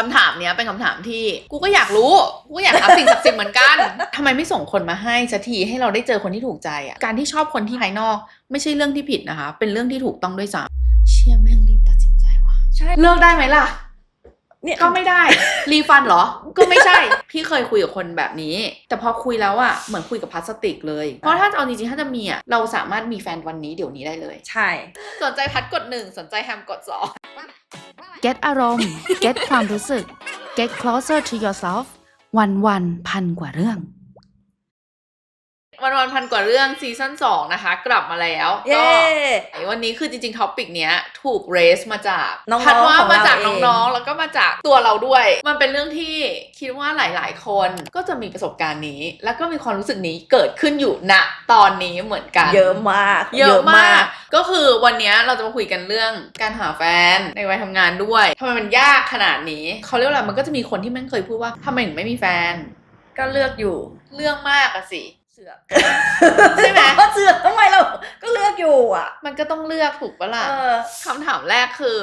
คำถามเนี้ยเป็นคำถามที่กูก็อยากรู้ กูก็อยากหาสิ่งศักดิ์สิทธิ์เหมือนกันทำไมไม่ส่งคนมาให้สักทีให้เราได้เจอคนที่ถูกใจอะ การที่ชอบคนที่ภายนอก ไม่ใช่เรื่องที่ผิดนะคะ เป็นเรื่องที่ถูกต้องด้วยซ้ำเชี่ยแม่งรีบตัดสินใจว่ะใช่เลิกได้ไหมล่ะ เนี่ยก็ไม่ได้ รีฟันเหรอ ก็ไม่ใช่ พี่เคยคุยกับคนแบบนี้ แต่พอคุยแล้วอะเหมือนคุยกับพลาสติกเลย เพราะถ้าเอาจริงๆ ถ้าจะมีอะเราสามารถมีแฟนวันนี้เดี๋ยวนี้ได้เลย ใช่ สนใจพัดกดหนึ่งสนใจแฮมกดสอง get อารมณ์ get ความรู้สึก get closer to yourself วันวันๆพันกว่าเรื่อง วันวันๆพันกว่าเรื่องซีซั่นสองนะคะ กลับมาแล้วเย้ก็วันนี้คือจริงๆท็อปิกเนี้ยถูกเรสมาจากน้องๆพัดว่าของเรามาจากเองน้องๆ แล้วก็มาจากตัวเราด้วย มันเป็นเรื่องที่คิดว่าหลายๆ คนก็จะมีประสบการณ์นี้ แล้วก็มีความรู้สึกนี้เกิดขึ้นอยู่ณตอนนี้เหมือนกัน เยอะมาก เยอะมาก ก็คือวันเนี้ยเราจะมาคุยกันเรื่องการหาแฟนในวัยทำงานด้วยทำไมมันยากขนาดนี้เขาเรียกว่าอะไรมันก็จะมีคนที่แม่งเคยพูดว่าทำไมถึงไม่มีแฟน ก็เลือกอยู่เรื่องมากอะสิเสือกใช่ไหมเสือกทำไมเราก็เลือกอยู่อะ มันก็ต้องเลือกถูกปะล่ะเออคำถามแรกคือ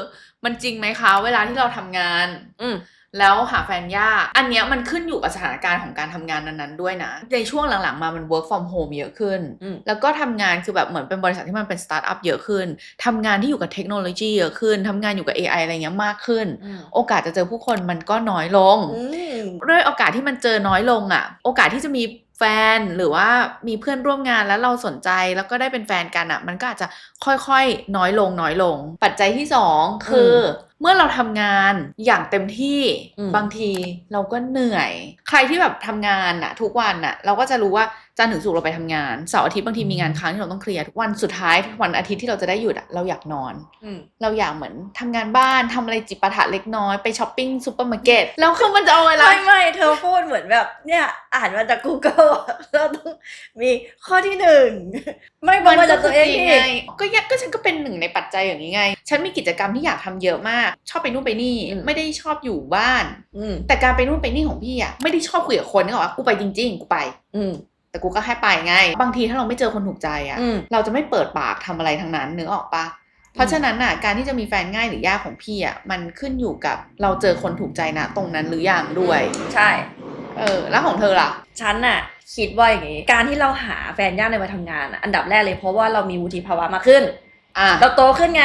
มันจริงไหมคะ เวลาที่เราทำงาน อืมแล้วหาแฟนยาก อันเนี้ยมันขึ้นอยู่กับสถานการณ์ของการทำงานนั้นๆด้วยนะ ในช่วงหลังๆมามัน work from home เยอะขึ้นอืมแล้วก็ทำงานคือแบบเหมือนเป็นบริษัทที่มันเป็นสตาร์ทอัพเยอะขึ้นทำงานที่อยู่กับเทคโนโลยีเยอะขึ้นทำงานอยู่กับ AI อะไรเงี้ยมากขึ้นอืมโอกาสจะเจอผู้คนมันก็น้อยลงอืมด้วยโอกาสที่มันเจอน้อยลงอะ โอกาสที่จะมี แฟนหรือว่ามีเพื่อนร่วมงานแล้วเราสนใจแล้วก็ได้เป็นแฟนกันอะ มันก็อาจจะค่อยๆ น้อยลงน้อยลง ปัจจัยที่สองคือเมื่อเราทำงานอย่างเต็มที่อืมบางทีเราก็เหนื่อย ใครที่แบบทำงานอะทุกวันอะเราก็จะรู้ว่า จันทร์ถึงศุกร์เราไปทำงานเสาร์อาทิตย์บางทีมีงานค้างที่เราต้องเคลียร์ทุกวันสุดท้ายวันอาทิตย์ที่เราจะได้หยุดอะเราอยากนอนอืมเราอยากเหมือนทำงานบ้านทำอะไรจิปาถะเล็กน้อยไปช้อปปิ้งซูเปอร์มาร์เก็ตแล้วคือมันจะเอาเวลาไม่ไม่เธอพูดเหมือนแบบ เนี่ยอ่านมาจาก Google อะเราต้องมีข้อที่หนึ่งไม่บอกมาจากตัวเองจริงที่ไงก็ยักก็ฉันก็เป็นหนึ่งในปัจจัยอย่างนี้ไง ฉันมีกิจกรรมที่อยากทำเยอะมาก ชอบไปนู่นไปนี่อืมไม่ได้ชอบอยู่บ้านอืมแต่การไปนู่นไปนี่ของพี่อะไม่ได้ชอบคุยกับคนนึกออกปะกูไปจริง ๆ กูไป อืม แต่กูก็แค่ไปไง บางทีถ้าเราไม่เจอคนถูกใจอะอืมเราจะไม่เปิดปากทำอะไรทั้งนั้นนึกออกปะเพราะฉะนั้นน่ะการที่จะมีแฟนง่ายหรือยากของพี่อะมันขึ้นอยู่กับเราเจอคนถูกใจนะตรงนั้นหรือยังด้วย ใช่เออแล้วของเธอล่ะฉันน่ะคิดว่าอย่างงี้การที่เราหาแฟนยากในวัยทำงานอะอันดับแรกเลยเพราะว่าเรามีวุฒิภาวะมากขึ้น อะเราโตขึ้นไง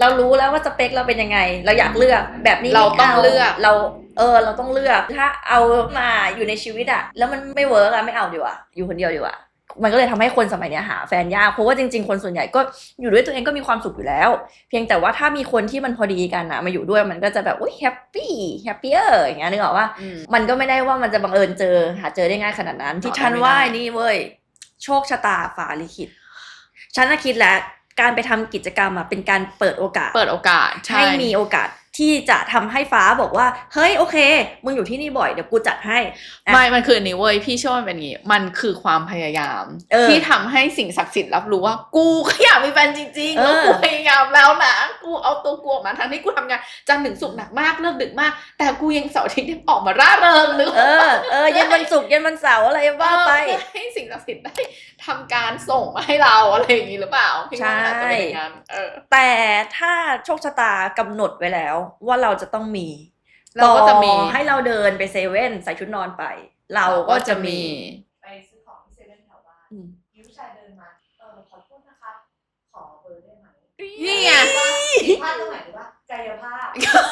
เรารู้แล้วว่าสเปคเราเป็นยังไง เราอยากเลือกแบบนี้เราต้องไม่เลือกเราเออ เราต้องเลือกถ้าเอามาอยู่ในชีวิตอะแล้วมันไม่เวิร์กอะไม่เอาดีกว่าอยู่คนเดียวดีกว่ามันก็เลยทำให้คนสมัยเนี้ยหาแฟนยากเพราะว่าจริงๆ คนส่วนใหญ่ก็อยู่ด้วยตัวเองก็มีความสุขอยู่แล้ว เพียงแต่ว่าถ้ามีคนที่มันพอดีกันอะมาอยู่ด้วยมันก็จะแบบอุ้ยแฮปปี้แฮปปี้เอออย่างเงี้ยนึกออกว่าอืมมันก็ไม่ได้ว่ามันจะบังเอิญเจอ หาเจอได้ง่ายขนาดนั้น ที่อ๋อฉันไม่ได้ว่านี่เว้ยโชคชะตาฟ้าลิขิตฉันน่ะคิดแล้ว การไปทำกิจกรรมอะเป็นการเปิดโอกาส เปิดโอกาสใช่ให้มีโอกาส ที่จะทำให้ฟ้าบอกว่า เฮ้ยโอเค มึงอยู่ที่นี่บ่อยเดี๋ยวกูจัดให้อะไม่มันคืออันนี้เว้ยพี่เชื่อว่ามันเป็นอย่างงี้ มันคือความพยายามเออที่ทำให้สิ่งศักดิ์สิทธิ์รับรู้ว่า กูก็อยากมีแฟนจริงๆเอแล้วอกูพยายามแล้วนะกูเอาตัวกูออกมาทั้งที่กูทำงานจันทร์ถึงศุกร์หนักมากเลิกดึกมาก แต่กูยังเสาร์อาทิตย์ยังออกมาร่าเริงนึกเออเออเย็นวันศุกร์เย็นวันเสาร์อะไรว่าไปเออเพื่อให้สิ่งศักดิ์สิทธิ์ได้ทำการส่งมาให้เราอะไรอย่างนี้หรือเปล่าพี่ว่าอาจจะเป็นอย่างนั้นเออแต่ถ้าโชคชะตากำหนดไว้แล้วว่าเราจะต้องมีเราก็จะมี ต่อให้เราเดินไปเซเว่นใส่ชุดนอนไป เราก็จะมี ไปซื้อของที่เซเว่นแถวบ้านอืมมีผู้ชายเดินมา เออขอโทษนะครับ ขอเบอร์ได้ไหมนี่ไง ผิดพลาดตรงไหนหรือว่ากายภาพไม่ข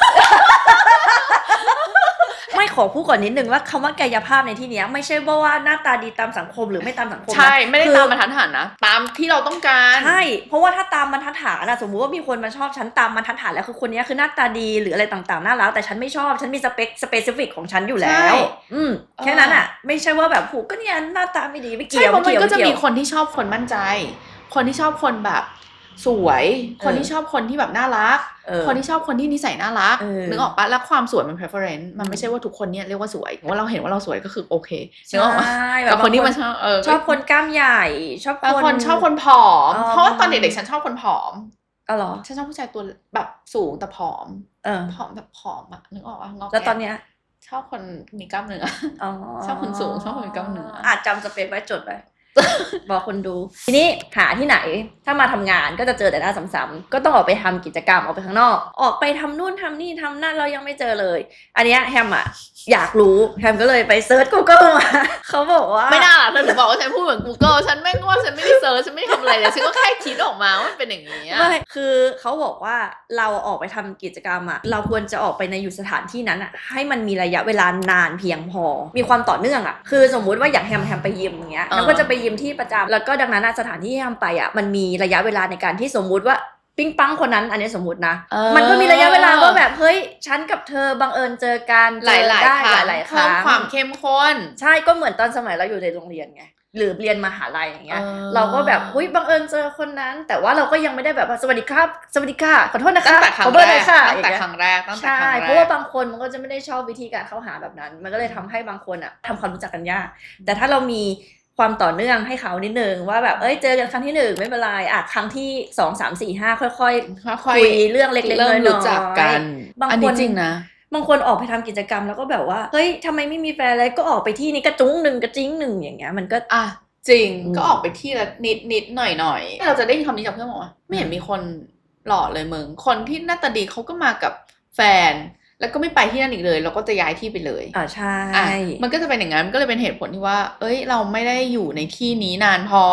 อพูดก่อนนิดนึงว่าคำว่ากายภาพในที่เนี้ยไม่ใช่ว่าว่าหน้าตาดีตามสังคมหรือไม่ตามสังคมนะใช่ไม่ได้คือตามมาทันหันนะ ตามที่เราต้องการใช่เพราะว่าถ้าตามบรรทัดฐานอะสมมุติว่ามีคนมาชอบฉันตามบรรทัดฐานแล้วคือคนเนี้ยคือหน้าตาดีหรืออะไรต่างๆน่ารักแต่ฉันไม่ชอบฉันมีสเปคสเปซิฟิกของฉันอยู่แล้ใช่วอืมแค่นั้นอะไม่ใช่ว่าแบบผูกก็เนี่ยหน้าตาไม่ดีไม่ใช่เกี่ยวเพราะมันไเกี่ยวก็จะไเกี่มียวคนที่ชอบคนมั่นใจ คนที่ชอบคนแบบ สวย คนเออที่ชอบคนที่แบบน่ารักเออคนที่ชอบคนที่นิสัยน่ารักเออนึกออกปะแล้วความสวยมัน preference มันไม่ใช่ว่าทุกคนเนี่ยเรียกว่าสวยว่าเราเห็นว่าเราสวยก็คือโอเคนึกออกปะใช่แบกับบคนที่มันบางชอบเออชอบคนกล้ามใหญ่ ชอบบางคนชอบคนผอมอ๋อเพราะว่าตอนเด็กๆฉันชอบคนผอมอ๋อเหรอฉันชอบผู้ชายตัวแบบสูงแต่ผอมเออผอมแบบผอมอะนึกออกปะงอกแล้วตอนแงเนี้ยชอบคนมีกล้ามเนื้ออ๋อชอบคนสูงชอบคนมีกล้ามเนื้ออาจจำสเปคไว้จดไป บอกคนดู ทีนี้หาที่ไหนถ้ามาทำงานก็จะเจอแต่หน้าซ้ำๆก็ต้องออกไปทำกิจกรรมออกไปข้างนอก ออกไปทำนู่นทำนี่ทำนั่นเรายังไม่เจอเลย อันเนี้ยแฮมอะอยากรู้แฮมก็เลยไปเซิร์ช Google มาเขาบอกว่าไม่น่าหรอกเธอถึงบอกว่าฉันพูดเหมือน Google ฉันแม่งว่าฉันไม่ได้เซิร์ชฉันไม่ได้ทำอะไรเลยฉันก็แค่คิดออกมาว่ามันเป็นอย่างนี้อะไม่คือเขาบอกว่าเราออกไปทำกิจกรรมอะเราควรจะออกไปในอยู่สถานที่นั้นอะให้มันมีระยะเวลานานเพียงพอ มีความต่อเนื่องอะคือสมมุติว่าอย่างแฮมแฮมไปยิมอย่างเงี้ยแฮมก็จะไปยิมที่ประจำแล้วก็ดังนั้นอะสถานที่ที่แฮมไปอะมันมีระยะเวลาในการที่สมมุติว่าปิ้งปังคนนั้นอันนี้สมมตินะเออมันก็มีระยะเวลาว่าแบบเฮ้ยฉันกับเธอบังเอิญเจอกันหลายหลายเจอๆคได้รั้งหลายๆคเพิ่รั้มงความเข้มข้น ใช่ก็เหมือนตอนสมัยเราอยู่ในโรงเรียนไงหรือเรียนมหาลัยอย่างเงี้ยเออเราก็แบบเฮ้ยบังเอิญเจอคนนั้น แต่ว่าเราก็ยังไม่ได้แบบว่าสวัสดีครับสวัสดีค่ะขอโทษนะคะตั้งแต่ครั้ขงอเบอแรร์หน่กอยค่ะตั้งแต่อย่างเงี้ยครั้งแรกตั้งแต่ใช่ครั้งแรกเพราะว่าบางคนมันก็จะไม่ได้ชอบวิธีการเข้าหาแบบนั้น มันก็เลยทำให้บางคนอะทำความรู้จักกันยากแต่ถ้าเรามี ความต่อเนื่องให้เขานิดนึงว่าแบบเอ้ยเจอกันครั้งที่หนึ่งไม่เป็นไรอะครั้งที่สองสามสี่ห้าค่อยๆค่อยคุยเรื่องเล็กๆเริ่น้อมยๆรู้จักกันบางอันคนี้นจริงนะบางคนออกไปทำกิจกรรมแล้วก็แบบว่าเฮ้ยทำไมไม่มีแฟนเลยก็ออกไปที่นี่กระจุ้งหนึ่งกระจิ้งหนึ่งอย่างเงี้ยมันก็อะจริงอืมก็ออกไปที่ละนิดนิดหน่อยหน่อยเราจะได้ยินคำนี้จากเพื่อนบอกว่า ไม่เห็นมีคนหล่อเลยมึงคนที่หน้าตาดีเขาก็มากับแฟน แล้วก็ไม่ไปที่นั่นอีกเลย เราก็จะย้ายที่ไปเลยอ่าใช่อะมันก็จะเป็นอย่างนั้นมันก็เลยเป็นเหตุผลที่ว่า เอ้ย เราไม่ได้อยู่ในที่นี้นานพอ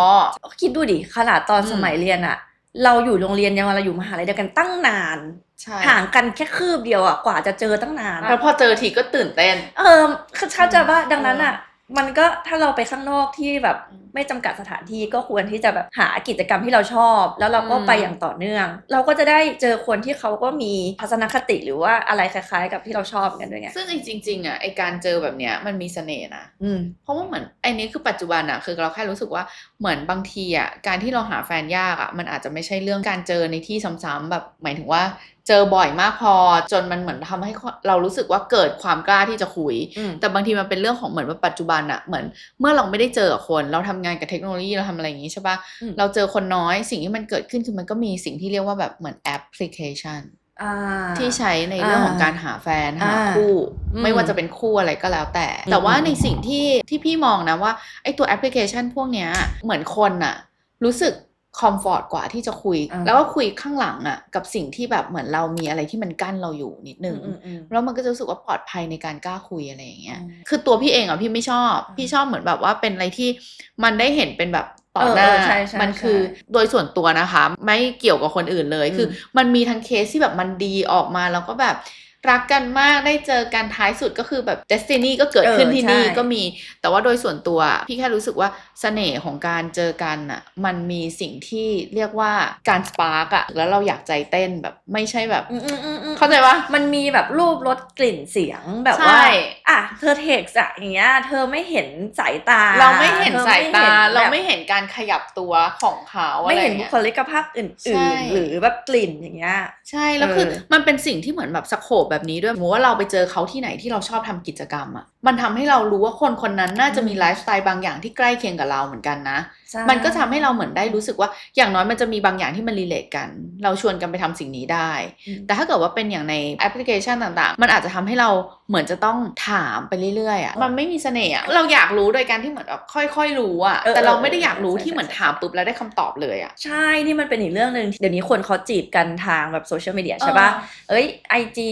คิดดูดิขนาดตอนอืมสมัยเรียนอะเราอยู่โรงเรียนยังเราอยู่มหาลัยเดียวกันตั้งนานใช่ห่างกันแค่คืบเดียวอะกว่าจะเจอตั้งนานแล้วพอเจอทีก็ตื่นเต้น เออเข้าใจว่าดังนั้นอะ มันก็ถ้าเราไปข้างนอกที่แบบอืมไม่จำกัดสถานที่ก็ควรที่จะแบบหากิจกรรมที่เราชอบ แล้วเราก็อืมไปอย่างต่อเนื่อง เราก็จะได้เจอคนที่เขาก็มีทัศนคติหรือว่าอะไรคล้ายๆ กับที่เราชอบกันด้วยไงซึ่งจริงๆอะไอการเจอแบบเนี้ยมันมีเสน่ห์นะอืมเพราะว่าเหมือนไอ้นี้คือปัจจุบันอะคือเราแค่รู้สึกว่าเหมือนบางทีอะการที่เราหาแฟนยากอะมันอาจจะไม่ใช่เรื่องการเจอในที่ซ้ำๆแบบหมายถึงว่า เจอบ่อยมากพอจนมันเหมือนทำให้เรารู้สึกว่าเกิดความกล้าที่จะคุยอืมแต่บางทีมันเป็นเรื่องของเหมือนว่าปัจจุบันอะเหมือนเมื่อเราไม่ได้เจอกับคน เราทำงานกับเทคโนโลยีเราทำอะไรอย่างนี้ใช่ปะอืมเราเจอคนน้อยสิ่งที่มันเกิดขึ้นคือมันก็มีสิ่งที่เรียกว่าแบบเหมือนแอปพลิเคชันอ่าที่ใช้ในเรื่องของอ่าการหาแฟนหาอ่าคู่อืมไม่ว่าจะเป็นคู่อะไรก็แล้วแต่อืมแต่ว่าในสิ่งที่ที่พี่มองนะว่าไอ้ตัวแอปพลิเคชันพวกเนี้ยเหมือนคนอะรู้สึก คอมฟอร์ตกว่าที่จะคุยอ่าแล้วก็คุยข้างหลังอะกับสิ่งที่แบบเหมือนเรามีอะไรที่มันกั้นเราอยู่นิดนึงอืมอืมแล้วมันก็จะรู้สึกว่าปลอดภัยในการกล้าคุยอะไรอย่างเงี้ยอืมคือตัวพี่เองอะพี่ไม่ชอบอืมพี่ชอบเหมือนแบบว่าเป็นอะไรที่มันได้เห็นเป็นแบบต่อเออหน้าเออใช่ใช่มันคือใช่โดยส่วนตัวนะคะ ไม่เกี่ยวกับคนอื่นเลยอืมคือ มันมีทั้งเคสที่แบบมันดีออกมาแล้วก็แบบ รักกันมากได้เจอกันท้ายสุดก็คือแบบเดสตินีก็เกิดขึ้นที่นี่ก็มี แต่ว่าโดยส่วนตัวพี่แค่รู้สึกว่าเสน่ห์ของการเจอกันอะมันมีสิ่งที่เรียกว่าการสปาร์กอะแล้วเราอยากใจเต้นแบบไม่ใช่แบบอืมอืมอืมอืมเข้าใจปะมันมีแบบรูปรสกลิ่นเสียงแบบใช่ว่าอะเธอเทคอะอย่างเงี้ยเธอไม่เห็นสายตา เราไม่เห็นธอสายตาแบบเราไม่เห็นการขยับตัวของเขาอะไม่ไรเห็นบุเงี้ยคลิกภาพอื่ใช่นๆ หรือแบบกลิ่นอย่างเงี้ยใช่แล้วเออคือมันเป็นสิ่งที่เหมือนแบบสโคบแบบนี้ด้วยสมมติว่าเราไปเจอเขาที่ไหนที่เราชอบทำกิจกรรมอะมันทำให้เรารู้ว่าคนคนนั้นน่าจะมีไลฟ์สไตล์บางอย่างที่ใกล้เคียงกับเราเหมือนกันนะมันก็ทำให้เราเหมือนได้รู้สึกว่าอย่างน้อยมันจะมีบางอย่างที่มันรีเลทกัน เราชวนกันไปทำสิ่งนี้ได้อืมแต่ถ้าเกิดว่าเป็นอย่างในแอปพลิเคชันต่างๆ มันอาจจะทำให้เราเหมือนจะต้องถามไปเรื่อยๆอะมันไม่มีเสน่ห์อะเราอยากรู้โดยการที่เหมือนแบบค่อยๆรู้อะเออแต่เราเออไม่ได้อยากรู้ใช่ที่เหมือนใช่ถามปุ๊บแล้วได้คำตอบเลยอะใช่นี่มันเป็นอีกเรื่องหนึ่งเดี๋ยวนี้คนเขาจีบกันทางแบบโซเชียลมีเดียใช่ปะเอ้ยไอจี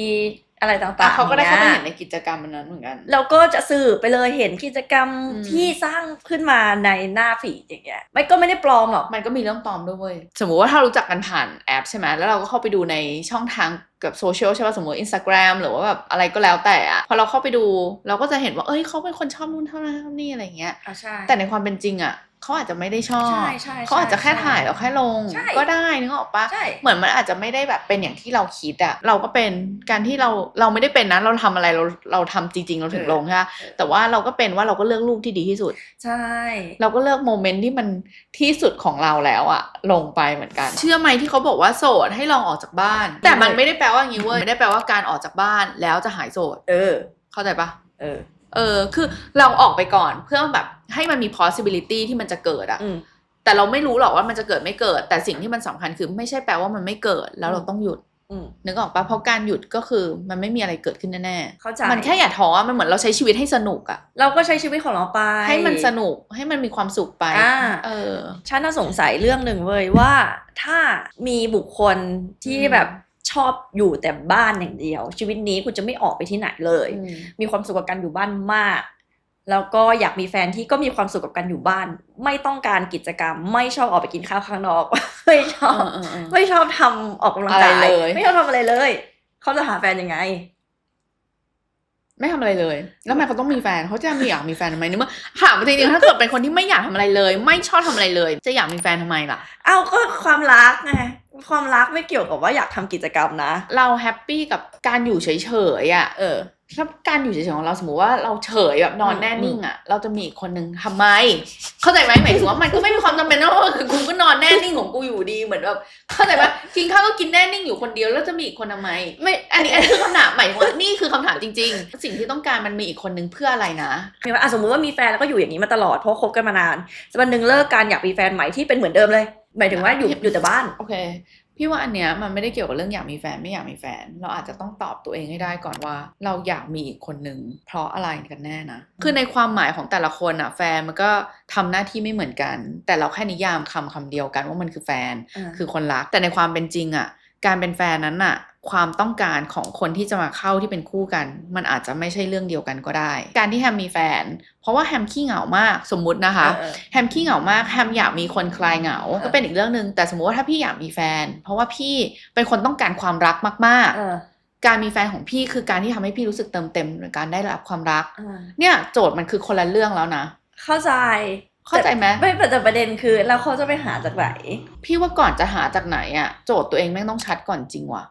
อะไรต่างอะๆเขาก็ได้เข้าไปนี่ยเห็นในกิจกรรมมันนั้นเหมือนกันเราก็จะสืบไปเลยเห็นกิจกรรมอืมที่สร้างขึ้นมาในหน้าฟีดอย่างเงี้ยไม่ก็ไม่ได้ปลอมหรอกมันก็มีเรื่องปลอมด้วยเว้ยสมมุติว่าถ้ารู้จักกันผ่านแอปใช่ไหมแล้วเราก็เข้าไปดูในช่องทางกับโซเชียลใช่ป่ะสมมติ Instagram หรือว่าแบบอะไรก็แล้วแต่อะพอเราเข้าไปดู เราก็จะเห็นว่าเอ้ยเขาเป็นคนชอบนู่นเท่านั้นเท่านี่อะไรอย่างเงี้ยอะใช่แต่ในความเป็นจริงอะ เขาอาจจะไม่ได้ชอบใช่ใช่เขาอาจจะแค่ใช่ถ่ายแล้วแค่ลงใช่ก็ได้นึกออกปะใช่เหมือนมันอาจจะไม่ได้แบบเป็นอย่างที่เราคิดอะเราก็เป็นการที่เราเราไม่ได้เป็นนะเราทำอะไรเราเราทำจริง ๆ เราถึงลงใช่ปะแต่ว่าเราก็เป็นว่าเราก็เลือกรูปที่ดีที่สุด ใช่ เราก็เลือกโมเมนต์ที่มันที่สุดของเราแล้วอะลงไปเหมือนกัน เชื่อไหมที่เขาบอกว่าโสดให้ลองออกจากบ้าน แต่มันไม่ได้แปลว่าอย่างนี้เว้ยไม่ได้แปลว่าการออกจากบ้านแล้วจะหายโสด เออ เข้าใจปะเออ เออ คือเราออกไปก่อนเพื่อแบบ ให้มันมี possibility ที่มันจะเกิดอะอืมแต่เราไม่รู้หรอกว่ามันจะเกิดไม่เกิด แต่สิ่งที่มันสำคัญคือไม่ใช่แปลว่ามันไม่เกิดแล้วเราต้องหยุดอืมนึกออกปะเพราะการหยุดก็คือมันไม่มีอะไรเกิดขึ้นแน่เข้าใจๆมันแค่อย่าท้ออะมันเหมือนเราใช้ชีวิตให้สนุกอะเราก็ใช้ชีวิตของเราไป ให้มันสนุกให้มันมีความสุขไปอ่าเออฉันน่าสงสัยเรื่องหนึ่งเว้ยว่าถ้ามีบุคคลที่อืมแบบชอบอยู่แต่บ้านอย่างเดียว ชีวิตนี้คุณจะไม่ออกไปที่ไหนเลย มีความสุขกับการอยู่บ้านมาก แล้วก็อยากมีแฟนที่ก็มีความสุขกับการอยู่บ้าน ไม่ต้องการกิจกรรม ไม่ชอบออกไปกินข้าวข้างนอก ไม่ชอบเออเออเออไม่ชอบทำออกกำลังกายอะไรเลยไม่ชอบทำอะไรเลยเขาจะหาแฟนยังไง ไม่ทำอะไรเลย แล้วทำไมเขาต้องมีแฟนเขาจะมีอยากมีแฟนทำไมนึกว่าถามจริงๆถ้าเกิดเป็นคนที่ไม่อยากทำอะไรเลย ไม่ชอบทำอะไรเลย จะอยากมีแฟนทำไมล่ะเอาก็ความรักไงความรักไม่เกี่ยวกับว่าอยากทำกิจกรรมนะ เราแฮปปี้กับการอยู่เฉยๆอะเออ ถ้าการอยู่เฉยๆของเราสมมติว่าเราเฉยแบบนอนอืมแน่นิ่งอะ เราจะมีอีกคนนึงทำไม เข้าใจไหมหมายถึงว่ามันก็ไม่มีความจำเป็นนะว่าคือกูก็นอนแน่นิ่งของกูอยู่ดีเหมือนแบบเข้าใจปะกินข้าวก็กินแน่นิ่งอยู่คนเดียวแล้วจะมีอีกคนทำไม ไม่ อันนี้อันนี้คือคำถามหมายถึงว่านี่คือคำถามจริง ๆ สิ่งที่ต้องการมันมีอีกคนนึงเพื่ออะไรนะมีว่าอะสมมติว่ามีแฟนแล้วก็อยู่อย่างนี้มาตลอดเพราะคบกันมานานสักวันหนึ่งเลิกกันอยากมีแฟนใหม่ที่เป็นเหมือนเดิมเลย หมายถึงว่าอยู่อยู่แต่บ้านโอเค พี่ว่าอันเนี้ยมันไม่ได้เกี่ยวกับเรื่องอยากมีแฟนไม่อยากมีแฟน เราอาจจะต้องตอบตัวเองให้ได้ก่อนว่า เราอยากมีอีกคนนึงเพราะอะไรกันแน่นะ คือในความหมายของแต่ละคนอะแฟนมันก็ทำหน้าที่ไม่เหมือนกัน แต่เราแค่นิยามคำคำเดียวกันว่ามันคือแฟนอ่าคือคนรักแต่ในความเป็นจริงอะ การเป็นแฟนนั้นอะความต้องการของคนที่จะมาเข้าที่เป็นคู่กัน มันอาจจะไม่ใช่เรื่องเดียวกันก็ได้ การที่แฮมมีแฟน เพราะว่าแฮมขี้เหงามากสมมุตินะคะเออแฮมขี้เหงามากแฮมอยากมีคนคลายเหงาเออก็เป็นอีกเรื่องหนึ่งแต่สมมติว่าถ้าพี่อยากมีแฟน เพราะว่าพี่เป็นคนต้องการความรักมากเออๆการมีแฟนของพี่คือการที่ทำให้พี่รู้สึกเติมเต็มในการได้รับความรักเออเนี่ยโจทย์มันคือคนละเรื่องแล้วนะ เข้าใจ เข้าใจไหมไม่แต่ประเด็นคือแล้วเขาจะไปหาจากไหน พี่ว่าก่อนจะหาจากไหนอะโจทย์ตัวเองแม่งต้องชัดก่อนจริงว่ะ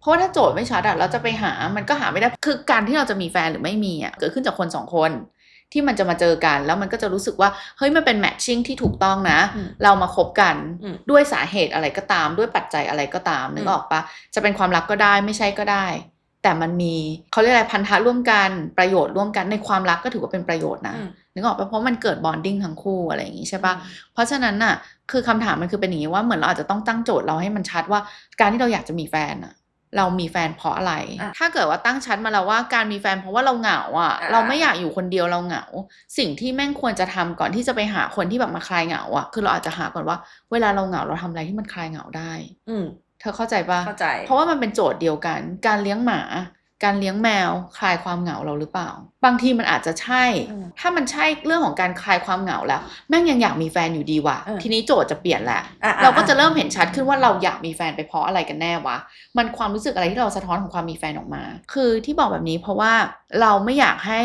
เพราะว่าถ้าโจทย์ไม่ชัดอะเราจะไปหามันก็หาไม่ได้คือการที่เราจะมีแฟนหรือไม่มีอะเกิดขึ้นจากคนสองคน ที่มันจะมาเจอกัน แล้วมันก็จะรู้สึกว่าเฮ้ยมันเป็นแมทชิ่งที่ถูกต้องนะอืมเรามาคบกันอืมด้วยสาเหตุอะไรก็ตาม ด้วยปัจจัยอะไรก็ตามนึกอืมออกปะจะเป็นความรักก็ได้ไม่ใช่ก็ได้ แต่มันมีเขาเรียกอะไรพันธะร่วมกันประโยชน์ร่วมกันในความรักก็ถือว่าเป็นประโยชน์นะอืม นึกออกปะเพราะมันเกิดบอนดิ้งทั้งคู่อะไรอย่างงี้ใช่ปะเพราะฉะนั้นน่ะ คือคำถามมันคือเป็นอย่างนี้ว่าเหมือนเราอาจจะต้องตั้งโจทย์เราให้มันชัดว่า การที่เราอยากจะมีแฟนอะเรามีแฟนเพราะอะไรอะถ้าเกิดว่าตั้งชัดมาแล้วว่าการมีแฟนเพราะว่าเราเหงาอะอ่าเราไม่อยากอยู่คนเดียวเราเหงา สิ่งที่แม่งควรจะทำก่อนที่จะไปหาคนที่แบบมาคลายเหงาอะคือเราอาจจะหาก่อนว่า เวลาเราเหงาเราทำอะไรที่มันคลายเหงาได้ อืมเธอเข้าใจปะเข้าใจ เพราะว่ามันเป็นโจทย์เดียวกัน การเลี้ยงหมา การเลี้ยงแมวคลายความเหงาเราหรือเปล่า บางทีมันอาจจะใช่อืมถ้ามันใช่เรื่องของการคลายความเหงาแล้ว แม่งยังอยากมีแฟนอยู่ดีว่ะเออทีนี้โจทย์จะเปลี่ยนแหละอะเราก็จะอ่เริ่มเห็นชัดขึ้นว่าเราอยากมีแฟนไปเพราะอะไรกันแน่วะ มันความรู้สึกอะไรที่เราสะท้อนของความมีแฟนออกมา คือที่บอกแบบนี้เพราะว่าเราไม่อยากให้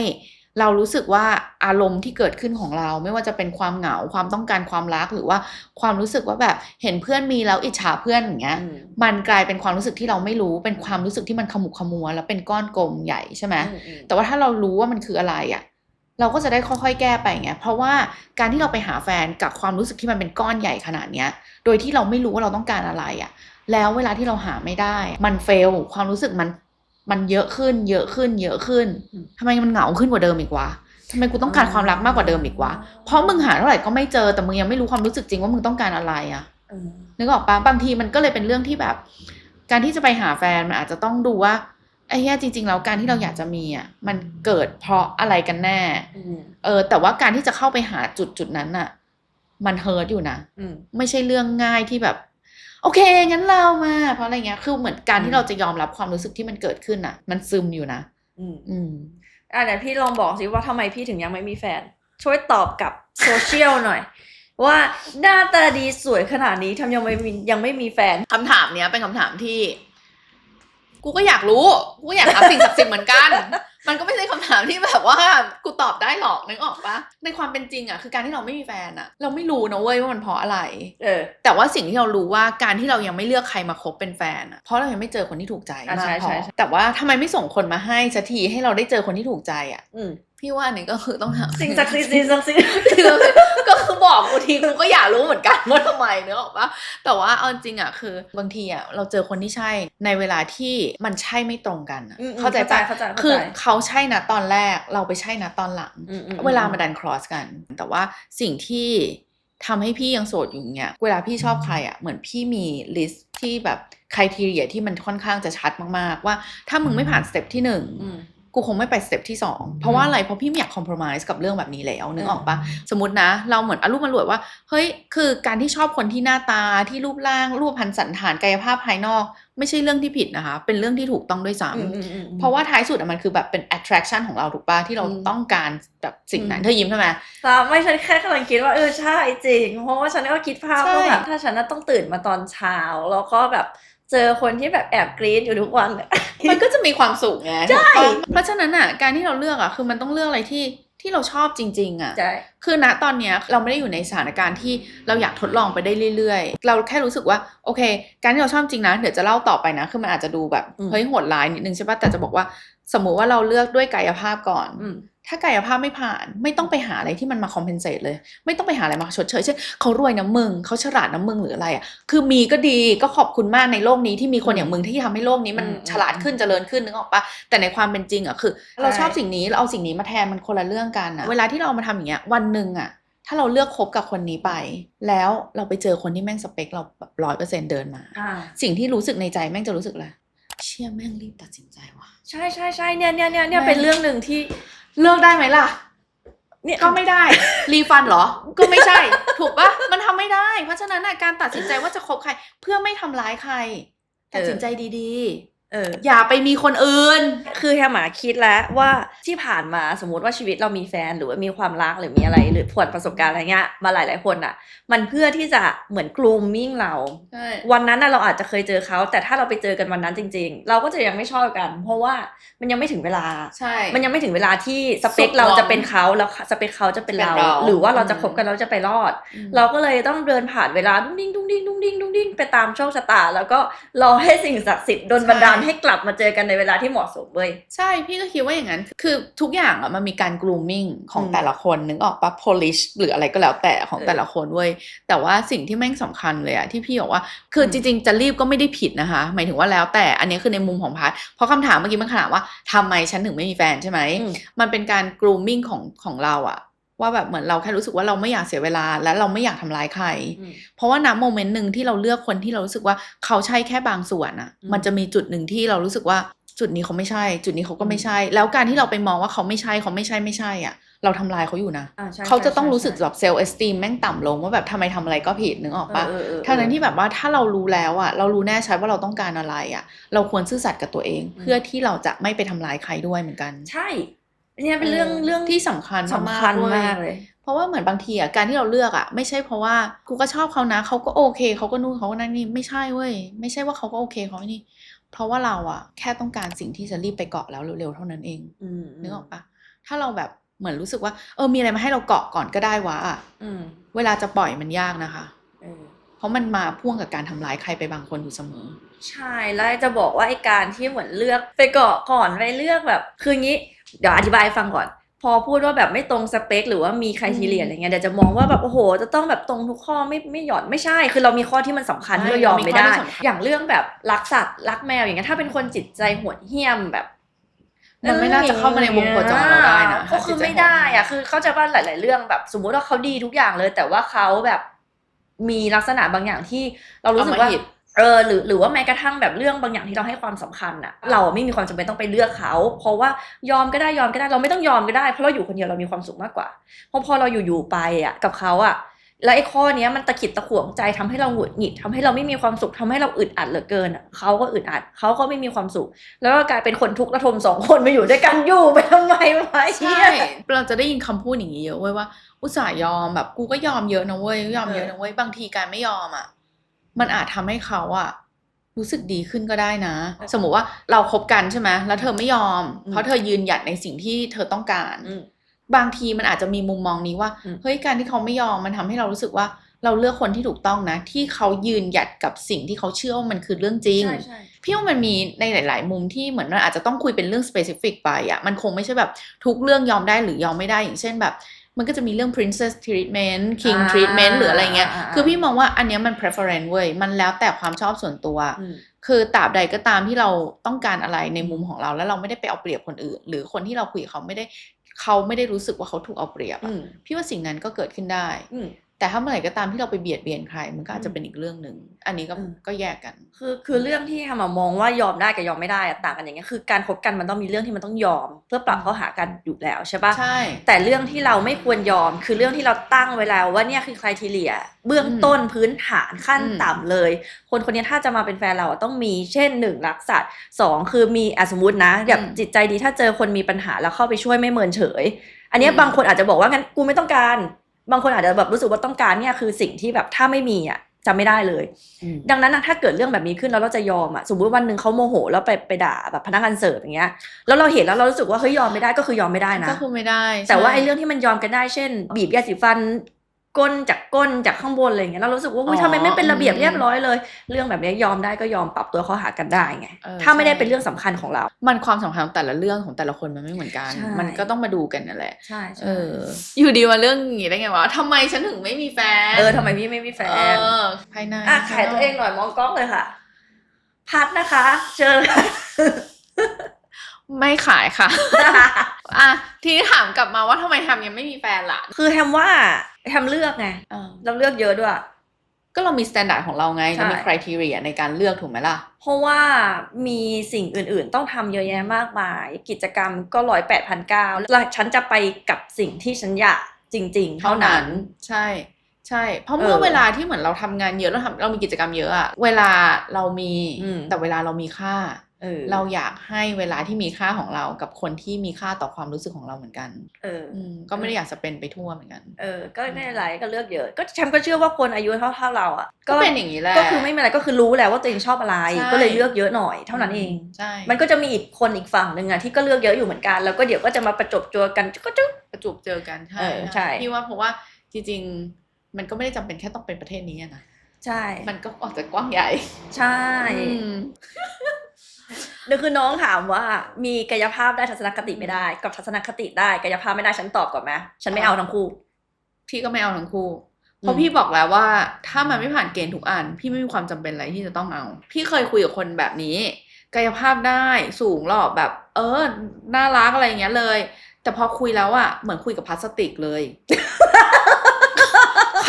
เรารู้สึกว่าอารมณ์ที่เกิดขึ้นของเรา ไม่ว่าจะเป็นความเหงาความต้องการความรักหรือว่าความรู้สึกว่าแบบเห็นเพื่อนมีแล้วอิจฉาเพื่อนอย่างเงี้ยอืมมันกลายเป็นความรู้สึกที่เราไม่รู้เป็นความรู้สึกที่มันขมุกขมัวแล้วเป็นก้อนกลมใหญ่ใช่ไหมอืมอืมแต่ว่าถ้าเรารู้ว่ามันคืออะไรอะเราก็จะได้ค่อยๆ แก้ไปไง เพราะว่าการที่เราไปหาแฟนกับความรู้สึกที่มันเป็นก้อนใหญ่ขนาดเนี้ย โดยที่เราไม่รู้ว่าเราต้องการอะไรอะ แล้วเวลาที่เราหาไม่ได้ มันเฟล ความรู้สึกมัน มันเยอะขึ้น เยอะขึ้น เยอะขึ้นอืมทำไมมันเหงาขึ้นกว่าเดิมอีกวะทำไมกูต้องการความรักมากกว่าเดิมอีกวะ เพราะมึงหาเท่าไหร่ก็ไม่เจอ แต่มึงยังไม่รู้ความรู้สึกจริงว่ามึงต้องการอะไรอะอืมนึกออกปะบางทีมันก็เลยเป็นเรื่องที่แบบ การที่จะไปหาแฟนมันอาจจะต้องดูว่าไอ้เหี้ยจริง ๆ แล้วการที่เราอยากจะมีอะมันเกิดเพราะอะไรกันแน่อืมเออ แต่ว่าการที่จะเข้าไปหาจุดจุดนั้นน่ะ มันเฮิร์ตอยู่นะอืมไม่ใช่เรื่องง่ายที่แบบ โอเคงั้นเรามาเพราะอะไรเงี้ยคือเหมือนการอืที่มเราจะยอมรับความรู้สึกที่มันเกิดขึ้นน่ะ มันซึมอยู่นะ อืมอืมอะเดี๋ยวพี่ลองบอกสิว่าทำไมพี่ถึงยังไม่มีแฟน ช่วยตอบกับโซเชียลหน่อย ว่าหน้าตาดีสวยขนาดนี้ทำยังไม่มียังไม่มีแฟนคำถามเนี้ยเป็นคำถามที่ กูก็อยากรู้ กูก็อยากถามสิ่งศักดิ์สิทธิ์เหมือนกัน มันก็ไม่ใช่คำถามที่แบบว่ากูตอบได้หรอกนึกออกปะในความเป็นจริงอะคือการที่เราไม่มีแฟนอะเราไม่รู้นะเว้ยว่ามันเพราะอะไรเออแต่ว่าสิ่งที่เรารู้ว่าการที่เรายังไม่เลือกใครมาคบเป็นแฟนอะเพราะเรายังไม่เจอคนที่ถูกใจอะมากใช่พอใช่ใช่แต่ว่าทำไมไม่ส่งคนมาให้สักทีให้เราได้เจอคนที่ถูกใจอะอืม พี่ว่าอันนี้ก็คือต้องถามสิ่งศักดิ์สิทธิ์สิ่งศักดิ์สิทธิ์คือก็คือบอกกูทีกูก็อยากรู้เหมือนกันว่าทำไมเนกออกปะแต่ว่าเอาจริงอะคือบางทีอะเราเจอคนที่ใช่ในเวลาที่มันใช่ไม่ตรงกันอะอืมอืมเข้าใจปะเข้าใจเข้าใจคือเขาใช่นะตอนแรกเราไปใช่นะตอนหลังอืมอืมเวลามาดันครอสกัน แต่ว่าสิ่งที่ทำให้พี่ยังโสดอยู่เงี้ยเวลาพี่ชอบใครอะเหมือนพี่มีลิสต์ที่แบบคุณทีเรียที่มันค่อนข้างจะชัดมากๆ ว่าถ้ามึงไม่ผ่านสเต็ปที่หนึ่งอืม กูคงไม่ไปสเต็ปที่ 2 เพราะว่าอะไรเพราะพี่ไม่อยากคอม p r o m i s e กับเรื่องแบบนี้แล้วนึกออกปะสมมตินะ เราเหมือนอารมณ์มารวยว่า เฮ้ย คือการที่ชอบคนที่หน้าตาที่รูปร่างรูปพันสันฐานกายภาพภายนอก ไม่ใช่เรื่องที่ผิดนะคะ เป็นเรื่องที่ถูกต้องด้วยซ้อืมอืมอืมำเพราะว่าท้ายสุดอะมันคือแบบเป็น attraction ของเราถูกปะที่เราอืมต้องการแบบสิ่งนั้นอืมเธอยิ้มใช่ไหมแต่ไม่ฉันแค่กำลังคิดว่าเออใช่จริง เพราะว่าฉันก็คิดภาพใช่ว่าแบบถ้าฉันน่ะต้องตื่นมาตอนเช้าแล้วก็แบบ เจอคนที่แบบแอบกรี๊ดอยู่ทุกวันเนี่ยมันก็จะมีความสุขไงใช่ถูกปะเพราะฉะนั้นอะการที่เราเลือกอะคือมันต้องเลือกอะไรที่ที่เราชอบจริง ๆ อะใช่คือณตอนเนี้ยเราไม่ได้อยู่ในสถานการณ์ที่เราอยากทดลองไปได้เรื่อย ๆ เราแค่รู้สึกว่าโอเค การที่เราชอบจริงนะเดี๋ยวจะเล่าต่อไปนะคือมันอาจจะดูแบบอืมเฮ้ยโหดร้ายนิดนึงใช่ปะแต่จะบอกว่า สมมุติว่าเราเลือกด้วยกายภาพก่อนอืม ถ้ากายภาพไม่ผ่านไม่ต้องไปหาอะไรที่มันมาคอมเพนเซตเลย ไม่ต้องไปหาอะไรมาชดเชยเช่นเขารวยน้ำมึงเขาฉลาดน้ำมึงหรืออะไรอะคือมีก็ดีก็ขอบคุณมากในโลกนี้ที่มีคนอย่างมึงที่ทำให้โลกนี้มันอืมฉลาดขึ้นเจริญขึ้นนึกออกปะแต่ในความเป็นจริงอะคือ เราชอบใช่สิ่งนี้เราเอาสิ่งนี้มาแทนมันคนละเรื่องกันอะเวลาที่เรามาทำอย่างเงี้ยวันหนึ่งอะถ้าเราเลือกคบกับคนนี้ไป แล้วเราไปเจอคนที่แม่งสเปคเราแบบร้อยเปอร์เซ็นเดินมาอ่าสิ่งที่รู้สึกในใจแม่งจะรู้สึกอะไรเชี่ยแม่งรีบตัดสินใจว่ะใช่ใช่ใช่เนี่ยเนี่ยเนี่ยเนี่ยแม่เป็นเรื่องหนึ่งที่ เลิกได้ไหมล่ะ เนี่ยก็ไม่ได้ รีฟันเหรอ ก็ไม่ใช่ ถูกปะมันทำไม่ได้ เพราะฉะนั้นน่ะการตัดสินใจว่าจะคบใคร เพื่อไม่ทำร้ายใครตัดสินใจดี เออๆอย่าไปมีคนอื่น คือแฮมหมาคิดแล้วว่าที่ผ่านมาสมมติว่าชีวิตเรามีแฟนหรือว่ามีความรักหรือมีอะไรหรือผ่านประสบการณ์อะไรเงี้ยมาหลายๆคนอะ มันเพื่อที่จะเหมือนกลูมมิ่งเราใช่วันนั้นน่ะเราอาจจะเคยเจอเขา แต่ถ้าเราไปเจอกันวันนั้นจริง ๆ เราก็จะยังไม่ชอบกัน เพราะว่ามันยังไม่ถึงเวลาใช่มันยังไม่ถึงเวลาที่สเปคสุดเราหวังจะเป็นเขาแล้วสเปคเขาจะเป็นเราเป็นเราหรือว่าเราจะอืมคบกันแล้วจะไปรอดอืมเราก็เลยต้องเดินผ่านเวลาดุ้งดิ้งดุ้งดิ้งดุ้งดิ้งดุ้งดิ้งไปตามโชคชะตา แล้วก็รอให้สิ่งศักดิ์สิทธิ์ดลบันดาลให้กลับมาเจอกันในเวลาที่เหมาะสมเว้ยใช่พี่ก็คิดว่าอย่างนั้น คือทุกอย่างอะมันมีการ grooming ของอืมแต่ละคนนึกออกปะ polish หรืออะไรก็แล้วแต่ของเออแต่ละคนเว้ยแต่ว่าสิ่งที่แม่งสำคัญเลยอะที่พี่บอกว่าคือจริง ๆ จะรีบก็ไม่ได้ผิดนะคะ หมายถึงว่าแล้วแต่อันนี้คือในมุมของพาร์ทเพราะคำถามเมื่อกี้มันขนาดว่าทำไมฉันถึงไม่มีแฟนใช่ไหมอืมมันเป็นการ grooming ของของเราอะ ว่าแบบเหมือนเราแค่รู้สึกว่าเราไม่อยากเสียเวลา และเราไม่อยากทำร้ายใคร เพราะว่าณโมเมนต์หนึ่งที่เราเลือกคนที่เรารู้สึกว่าเขาใช่แค่บางส่วนอะอืมมันจะมีจุดหนึ่งที่เรารู้สึกว่าจุดนี้เขาไม่ใช่ จุดนี้เขาก็ไม่ใช่ แล้วการที่เราไปมองว่าเขาไม่ใช่เขาไม่ใช่ไม่ใช่อะเราทำลายเขาอยู่นะอ่ใช่เขาจะต้องใช่รู้สึกใช่แบบเซลล์เอสติมแม่งต่ำลงว่าแบบทำไมทำอะไรก็ผิดนึกออกปะเออเออเออทั้งนั้นที่แบบว่าถ้าเรารู้แล้วอะเรารู้แน่ชัดว่าเราต้องการอะไรอะเราควรซื่อสัตย์กับตัวเองอืมเพื่อที่เราจะไม่ไปทำร้ายใครด้วยเหมือนกัน ใช่ เนี่ยเป็นเรื่องเรื่องที่สำคัญสำคัญๆด้วยมากเลย เพราะว่าเหมือนบางทีอะการที่เราเลือกอะไม่ใช่เพราะว่ากูก็ชอบเขานะเขาก็โอเคเขาก็นู่นเขาก็นั่นนี่ไม่ใช่เว้ยไม่ใช่ว่าเขาก็โอเคเขาไอ้นี่ เพราะว่าเราอะแค่ต้องการสิ่งที่จะรีบไปเกาะแล้วเร็วๆเท่านั้นเองอืมนึกออกปะถ้าเราแบบเหมือนรู้สึกว่า เออมีอะไรมาให้เราเกาะก่อนก็ได้วะอะอืมเวลาจะปล่อยมันยากนะคะเออเพราะมันมาพ่วงกับการทำร้ายใครไปบางคนอยู่เสมอ ใช่แล้วจะบอกว่าไอการที่เหมือนเลือกไปเกาะก่อนไปเลือกแบบ คืองี้ เดี๋ยวอธิบายให้ฟังก่อน พอพูดว่าแบบไม่ตรงสเปค หรือว่ามีใครทีเรียอืมอะไรเงี้ยเดี๋ยวจะมองว่าแบบโอ้โห จะต้องแบบตรงทุกข้อไม่ไม่หย่อนไม่ใช่ คือเรามีข้อที่มันสำคัญใช่ที่เรายอมเรามีไม่ข้อได้ที่สำคัญอย่างเรื่องแบบรักสัตว์รักแมวอย่างเงี้ยถ้าเป็นคนจิตใจโหดเหี้ยมแบบมันไม่น่าจะเข้ามาในวงโคจรเราได้นะก็คือไม่ได้อะคือเข้าใจว่าหลาย ๆ เรื่องแบบ สมมุติว่าเขาดีทุกอย่างเลย แต่ว่าเขาแบบมีลักษณะบางอย่างที่เรารู้สึกว่า เอามาหิดเออหรือหรือว่าแม้กระทั่งแบบเรื่องบางอย่างที่เราให้ความสำคัญอะเราอะไม่มีความจำเป็นต้องไปเลือกเขา เพราะว่ายอมก็ได้ยอมก็ได้เราไม่ต้องยอมก็ได้เพราะเราอยู่คนเดียวเรามีความสุขมากกว่าเพราะพอเราอยู่ๆไปอะกับเขาอะแล้วไอ้ข้อเนี้ยมันตะขิดตะขวงใจทำให้เราหงุดหงิดทำให้เราไม่มีความสุขทำให้เราอึดอัดเหลือเกินอะเขาก็อึดอัดเขาก็ไม่มีความสุข แล้วก็กลายเป็นคนทุกข์ระทมสองคนมาอยู่ด้วยกันอยู่ไปทำไมวะใช่เหี้ยเราจะได้ยินคำพูดอย่างนี้เยอะเว้ยว่า อุตส่าห์ยอมแบบกูก็ยอมเยอะนะเว้ยยอมเยอะนะเว้ยบางทีการไม่ยอมอะ มันอาจทำให้เขาอะรู้สึกดีขึ้นก็ได้นะ สมมุติว่าเราคบกันใช่ไหมแล้วเธอไม่ยอมอืมเพราะเธอยืนหยัดในสิ่งที่เธอต้องการอืมบางทีมันอาจจะมีมุมมองนี้ว่าอืมเฮ้ยการที่เขาไม่ยอมมันทำให้เรารู้สึกว่าเราเลือกคนที่ถูกต้องนะ ที่เขายืนหยัดกับสิ่งที่เขาเชื่อว่ามันคือเรื่องจริงใช่ใช่พี่ว่ามันมีในหลาย ๆ มุมที่เหมือนมันอาจจะต้องคุยเป็นเรื่อง specific ไปอะมันคงไม่ใช่แบบทุกเรื่องยอมได้หรือยอมไม่ได้อย่างเช่นแบบ มันก็จะมีเรื่อง princess treatment king อ่า treatment หรืออะไรเงี้ยอ่าอ่าคือพี่มองว่าอันเนี้ยมัน preference เว้ย มันแล้วแต่ความชอบส่วนตัวอืมคือตราบใดก็ตามที่เราต้องการอะไรในมุมของเรา แล้วเราไม่ได้ไปเอาเปรียบคนอื่น หรือคนที่เราคุยกับเขาไม่ได้เขาไม่ได้รู้สึกว่าเขาถูกเอาเปรียบอือะมพี่ว่าสิ่งนั้นก็เกิดขึ้นได้อืม แต่ถ้าเมื่อไหร่ก็ตามที่เราไปเบียดเบียนใคร มันก็อาจจะเป็นอีกเรื่องหนึ่งอันนี้ก็อืมก็แยกกัน คือคือเรื่องที่ทำมามองว่ายอมได้กับยอมไม่ได้อะต่างกันอย่างเงี้ยคือการคบกันมันต้องมีเรื่องที่มันต้องยอม เพื่อปรับเข้าหากันอยู่แล้วใช่ปะใช่ แต่เรื่องที่เราไม่ควรยอม คือเรื่องที่เราตั้งไว้แล้วว่าเนี่ยคือ c r i t e r i a เบื้องต้นพื้นฐานขั้นอืมต่ำเลย คนคนนี้ถ้าจะมาเป็นแฟนเราอะต้องมีเช่นหนึ่งรักสัตว์สองคือมีอะสมมตินะแบบจิตใจดีถ้าเจอคนมีปัญหาแล้วเข้าไปช่วยไม่เมินเฉย อันเนี้ยบางคนอาจจะบอกว่างั้นกูไม่ต้องการ บางคนอาจจะแบบรู้สึกว่าต้องการเนี่ยคือสิ่งที่แบบถ้าไม่มีอะจะไม่ได้เลยอืมดังนั้นนะถ้าเกิดเรื่องแบบนี้ขึ้นแล้วเราจะยอมอะสมมติวันหนึ่งเขาโมโหแล้วไปไปด่าแบบพนักงานเสิร์ฟอย่างเงี้ยแล้วเราเห็นแล้วเรารู้สึกว่าเฮ้ยยอมไม่ได้ก็คือยอมไม่ได้นะก็คือไม่ได้ แต่ว่าใช่ไอ้เรื่องที่มันยอมกันได้เช่น บีบยาสีฟัน ก้นจากก้นจากข้างบนอะไรอย่างเงี้ยเรารู้สึกว่าอุ้ยอ๋อทำไมไม่เป็นระเบียบอืมเรียบร้อยเลย เรื่องแบบนี้ยอมได้ก็ยอมปรับตัวเข้าหากันได้ไงเออถ้าไม่ได้ใช่เป็นเรื่องสำคัญของเรา มันความสำคัญของแต่ละเรื่องของแต่ละคนมันไม่เหมือนกันใช่มันก็ต้องมาดูกันนั่นแหละใช่เออ อยู่ดีมาเรื่องอย่างงี้ได้ไงวะทำไมฉันถึงไม่มีแฟนเออทำไมพี่ไม่มีแฟเอนอภายในอะขายตัวเองหน่อยมองกล้องเลยค่ะ พัดนะคะ เชิญไม่ขายค่ะ อะ ทีนี้ถามกลับมาว่าทำไมทำยังไม่มีแฟนล่ะ คือแฮมว่า แฮมเลือกไงเออเราเลือกเยอะด้วย ก็เรามีมาตรฐานของเราไงใช่เรามีคุณทีเรียในการเลือกถูกไหมล่ะ เพราะว่ามีสิ่งอื่นๆ ต้องทำเยอะแยะมากมาย กิจกรรมก็ร้อยแปดพันเก้าแล้วฉันจะไปกับสิ่งที่ฉันอยากจริง ๆ เท่านั้นใช่ ใช่ เพราะเมื่อเออเวลาที่เหมือนเราทำงานเยอะเราทำเรามีกิจกรรมเยอะอะเวลาเรามีอืมแต่เวลาเรามีค่า เออเราอยากให้เวลาที่มีค่าของเรากับคนที่มีค่าต่อความรู้สึกของเราเหมือนกัน เอออืมก็ไม่ได้อยากจะเป็นไปทั่วเหมือนกัน เออ ก็ไม่เป็นไรก็เลือกเยอะ ก็แชมป์ก็เชื่อว่าคนอายุเท่าเท่าๆเราอะ ก็เป็นอย่างนี้แหละ ก็คือไม่มีอะไรก็คือรู้แล้วว่าตัวเองชอบอะไรใช่ก็เลยเลือกเยอะหน่อยเท่านั้นเอง ใช่ มันก็จะมีอีกคนอีกฝั่งหนึ่งอะที่ก็เลือกเยอะอยู่เหมือนกัน แล้วก็เดี๋ยวก็จะมาประจบตัวกันก็จุ๊บประจวบเจอกัน ใช่เออใช่พี่ว่าเพราะว่าจริงๆ มันก็ไม่ได้จำเป็นแค่ต้องเป็นประเทศนี้อะนะ ใช่ มันก็ออกจากกว้างใหญ่ ใช่อืม เดี๋ยวคือน้องถามว่ามีกายภาพได้ทัศนคติไม่ได้ กับทัศนคติได้กายภาพไม่ได้ฉันตอบก่อนไหมฉันไม่เอาทั้งคู่ พี่ก็ไม่เอาทั้งคู่อืมเพราะพี่บอกแล้วว่า ถ้ามันไม่ผ่านเกณฑ์ทุกอัน พี่ไม่มีความจำเป็นอะไรที่จะต้องเอา พี่เคยคุยกับคนแบบนี้ กายภาพได้สูงหรอกแบบ เออน่ารักอะไรอย่างเงี้ยเลย แต่พอคุยแล้วอะเหมือนคุยกับพลาสติกเลยเข้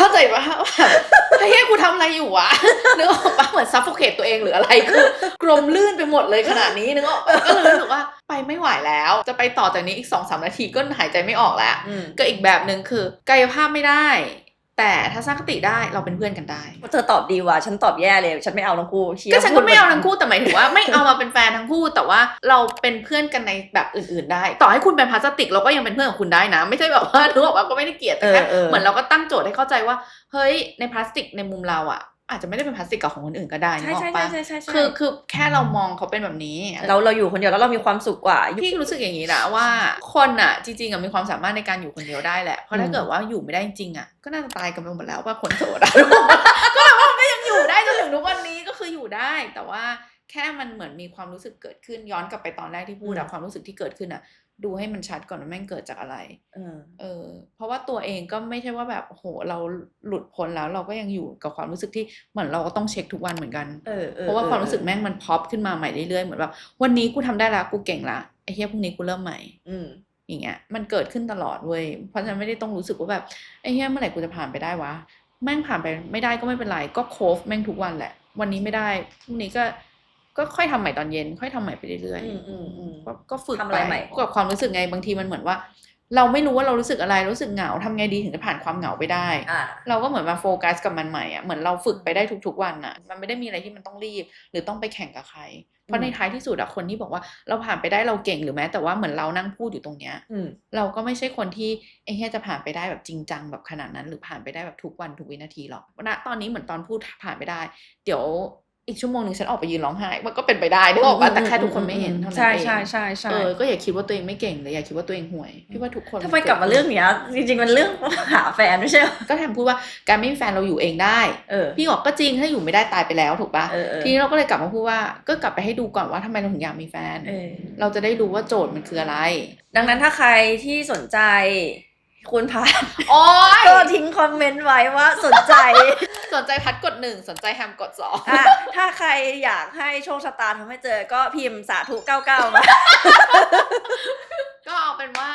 าใจปะแบบเฮ้ยกูทำอะไรอยู่วะนึกออกปะเหมือนซัฟโฟเคตตัวเองหรืออะไรคือกลมลื่นไปหมดเลยขนาดนี้นึกออกปะก็เลยรู้สึกว่าไปไม่ไหวแล้ว จะไปต่อจากนี้อีกสองสามนาทีก็หายใจไม่ออกแล้วอืมก็อีกแบบหนึ่งคือกายภาพไม่ได้ แต่ทัศนคติได้เราเป็นเพื่อนกันได้ เธอตอบดีว่ะฉันตอบแย่เลย ฉันไม่เอาทั้งคู่เชียร์ก็ฉันก็ไม่เอาทั้งพูดคู่แต่หมายถึงว่าไม่เอามาเป็นแฟนทั้งคู่ แต่ว่าเราเป็นเพื่อนกันในแบบอื่น ๆ ได้ ต่อให้คุณเป็นพลาสติกเราก็ยังเป็นเพื่อนกับคุณได้นะ ไม่ใช่แบบว่านึกออกว่าก็ไม่ได้เกลียดแต่แค่เออเออเหมือนเราก็ตั้งโจทย์ให้เข้าใจว่า เฮ้ยในพลาสติกในมุมเราอะ อาจจะไม่ได้เป็นพลาสติกกับของคนอื่นก็ได้นึใช่กออใช่กใช่ปะใช่ใช่ใช่คือคือแค่เรามองเขาเป็นแบบนี้ เราเราอยู่คนเดียวแล้วเรามีความสุขกว่าพี่รู้สึกอย่างนี้นะว่าคนอะจริงๆอะมีความสามารถในการอยู่คนเดียวได้แหละเพราะถ้าอืมเกิดว่าอยู่ไม่ได้จริงๆอะก็น่าจะตายกันไปหมดแล้วว่าคนโสดอะก็แบบว่ามันก็ยังอยู่ได้จนถึงทุกวันนี้ก็คืออยู่ได้แต่ว่าแค่มันเหมือนมีความรู้สึกเกิดขึ้นย้อนกลับไปตอนแรกที่พูดอะความรู้สึกที่เกิดขึ้นอะ ดูให้มันชัดก่อนว่าแม่งเกิดจากอะไร เออ เออ เพราะว่าตัวเองก็ไม่ใช่ว่าแบบโหเราหลุดพ้นแล้วเราก็ยังอยู่กับความรู้สึกที่เหมือนเราก็ต้องเช็คทุกวันเหมือนกัน เออออเพราะว่าความรู้สึกเออแม่งมันพอปขึ้นมาใหม่เรื่อยๆเหมือนแบบวันนี้กูทำได้ละกูเก่งละไอ้เหี้ยพรุ่งนี้กูเริ่มใหม่ อืมอย่างเงี้ย มันเกิดขึ้นตลอดเว้ย เพราะฉะนั้นไม่ได้ต้องรู้สึกว่าแบบไอ้เหี้ยเมื่อไหร่กูจะผ่านไปได้วะ แม่งผ่านไปไม่ได้ก็ไม่เป็นไร ก็โคฟแม่งทุกวันแหละ วันนี้ไม่ได้พรุ่งนี้ก็ ก็ค่อยทำใหม่ตอนเย็น ค่อยทำใหม่ไปเรื่อยอืมอืมอืมก็ก็ฝึกทำอะไรไปใหม่กับความรู้สึกไงบางทีมันเหมือนว่า เราไม่รู้ว่าเรารู้สึกอะไรรู้สึกเหงาทำไงดีถึงจะผ่านความเหงาไปได้อ่าเราก็เหมือนมาโฟกัสกับมันใหม่อะเหมือนเราฝึกไปได้ทุก ๆ วันอะ มันไม่ได้มีอะไรที่มันต้องรีบ หรือต้องไปแข่งกับใคร เพราะในท้ายที่สุดอะคนที่บอกว่าเราผ่านไปได้เราเก่งหรือแม้แต่ว่าเหมือนเรานั่งพูดอยู่ตรงเนี้ยอืมเราก็ไม่ใช่คนที่ไอ้เหี้ยจะผ่านไปได้แบบจริงจังแบบขนาดนั้น หรือผ่านไปได้แบบทุกวันทุกวินาทีหรอกณตอนนี้เหมือนตอนพูดผ่านไปได้ เดี๋ยว อีกชั่วโมงหนึ่งฉันออกไปยืนร้องไห้ มันก็เป็นไปได้นึกออกปะแต่แค่ทุกคนไม่เห็นเท่านั้นใช่เองใช่ใช่ใช่เออก็อย่าคิดว่าตัวเองไม่เก่งเลยอย่าคิดว่าตัวเองห่วยพี่ว่าทุกคนทำไมกลับมาเรื่องเนี้ยจริงๆมันเรื่องหาแฟนไม่ใช่เหรอก็แทนพูดว่าการไม่มีแฟนเราอยู่เองได้เออพี่บอกก็จริงถ้าอยู่ไม่ได้ตายไปแล้วถูกปะเออเออทีนี้เราก็เลยกลับมาพูดว่าก็กลับไปให้ดูก่อนว่าทำไมเราถึงอยากมีแฟนเออเราจะได้รู้ว่าโจทย์มันคืออะไร ดังนั้นถ้าใครที่สนใจ คุณพัดโอ้ยก็ทิ้งคอมเมนต์ไว้ว่าสนใจ สนใจพัดกดหนึ่งสนใจแฮมกดสองอะถ้าใครอยากให้โชคชะตาทำให้เจอก็พิมพ์สาธุ99มาก็เอาเป็นว่า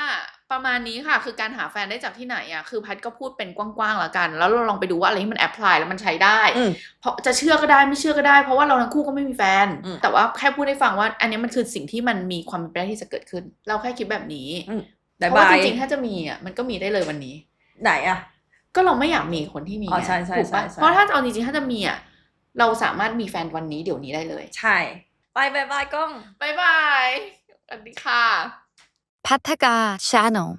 ประมาณนี้ค่ะ คือการหาแฟนได้จากที่ไหนอะคือพัดก็พูดเป็นกว้างๆแล้วกัน แล้วเราลองไปดูว่าอะไรที่มันแอพพลายแล้วมันใช้ได้อืมเพราะจะเชื่อก็ได้ไม่เชื่อก็ได้ เพราะว่าเราทั้งคู่ก็ไม่มีแฟนอืมแต่ว่าแค่พูดให้ฟังว่า อันนี้มันคือสิ่งที่มันมีความเป็นไปได้ที่จะเกิดขึ้น เราแค่คิดแบบนี้ อืมเพบายราะว่าบาจยริงๆถ้าจะมีอะมันก็มีได้เลยวันนี้ ไหนอะก็เราไม่อยากมีคนที่มีอ๋อไงใช่ใช่ถูกปะใช่ใช่เพราะถ้าเอาจริงๆถ้าจะมีอะเราสามารถมีแฟนวันนี้เดี๋ยวนี้ได้เลย ใช่บายบายบายกล้องบายบายสวัสดีค่ะ พัทกา Channel